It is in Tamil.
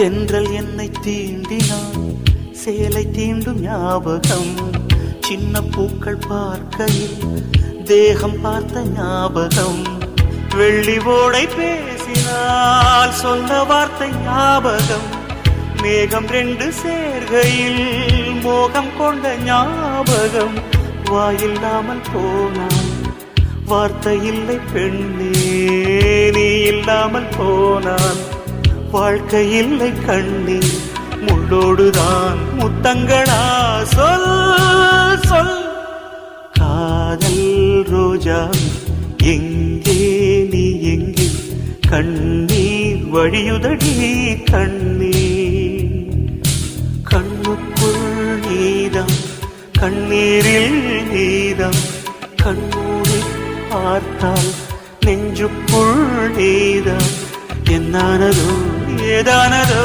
தென்றல் என்னை தீண்டினான் சேலை தீண்டும் ஞாபகம் சின்ன பூக்கள் பார்க்கையில் தேகம் பார்த்த ஞாபகம். வெள்ளி ஓடை பேசினால் சொன்ன வார்த்தை ஞாபகம். மேகம் ரெண்டு சேர்கையில் மோகம் கொண்ட ஞாபகம். வாயில்லாமல் போனான் வார்த்தை இல்லை பெண்ணே நீ இல்லாமல் போனான் வாழ்க்கை இல்லை கண்ணி முள்ளோடுதான் முத்தங்களா சொல் சொல். காதல் ரோஜா எங்கே நீ எங்கே? கண்ணீர் வழியுதடி கண்ணீர். கண்ணுக்குள் நீதம் கண்ணீரில் நீதம். கண்ணூரை பார்த்தால் நெஞ்சுக்குள் நீதம். என்னானதோ ఏదానదో